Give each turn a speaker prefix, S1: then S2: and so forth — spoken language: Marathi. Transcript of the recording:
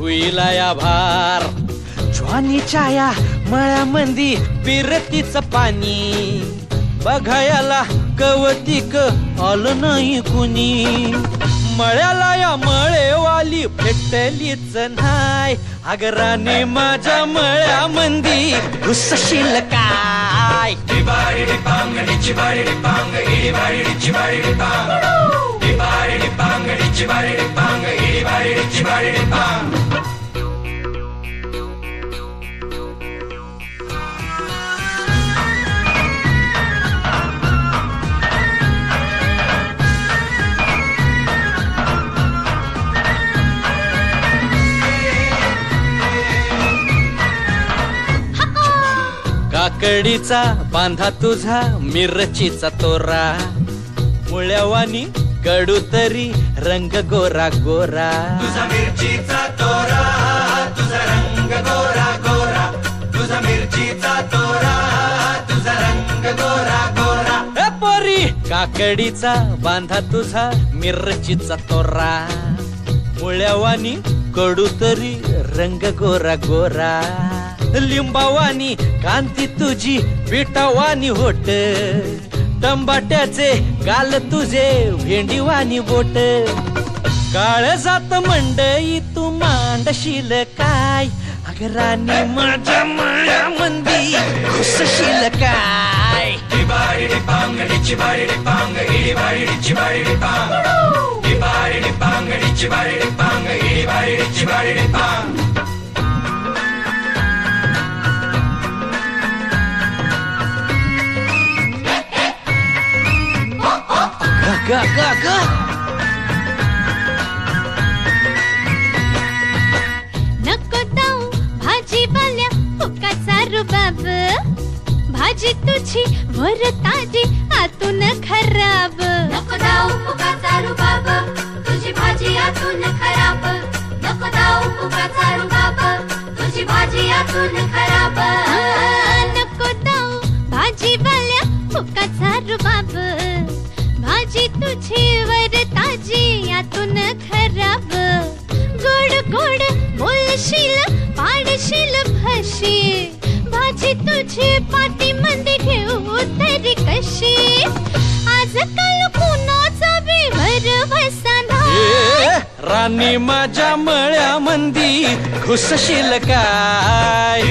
S1: हुईला या भार. ज्वानीच्या या मळ्यामंदी पिरतीच पाणी. बघायला गवतिक आलं नाही कुणी. मळ्याला या मळेवाली भेटलीच नाही. अगराने माझ्या मळ्यामंदी घुसशील काय? काकडीचा बांधा तुझा मिरचीचा तोरा. मुळ्यावानी कडू तरी रंग गोरा गोरा.
S2: तुझा मिरचीचा तोरा तुझा रंग गोरा गोरा. तुझा मिरचीचा तोरा तुझा रंग गोरा गोरा.
S1: ए पोरी काकडीचा बांधा तुझा मिरचीचा तोरा. मुळ्यावानी कडू तरी रंग गोरा गोरा. लिंबावानी कांती तुझी पिठावानी होट. टंबाट्याचे गाल तुझे भेंडीवानी बोट. काळ जात मंडई तू मांडशील काय? राणी माझ्या माळ्यामंदी घुसशील काय?
S2: डिबाडी पांग
S1: ग ग ग
S3: नको जाऊ भाजीवाल्या फुकाचा रुबाब. भाजी तुझी वर ताजी आतून खराब.
S4: नको जाऊ फुकाचा रुबाब. तुझी भाजी आतून खराब. नको जाऊ फुकाचा रुबाब. तुझी भाजी आतून खराब.
S3: भाजी वर ताजी यातून खराब. गोड गोड बोलशील पाडशील भाषी भाजी तुझी पाटी मध्ये घेऊ तरी कशी? आजकाल कुणाचा बिवर बसना
S1: राणी माझ्या मळ्या मंदी घुसशील काय?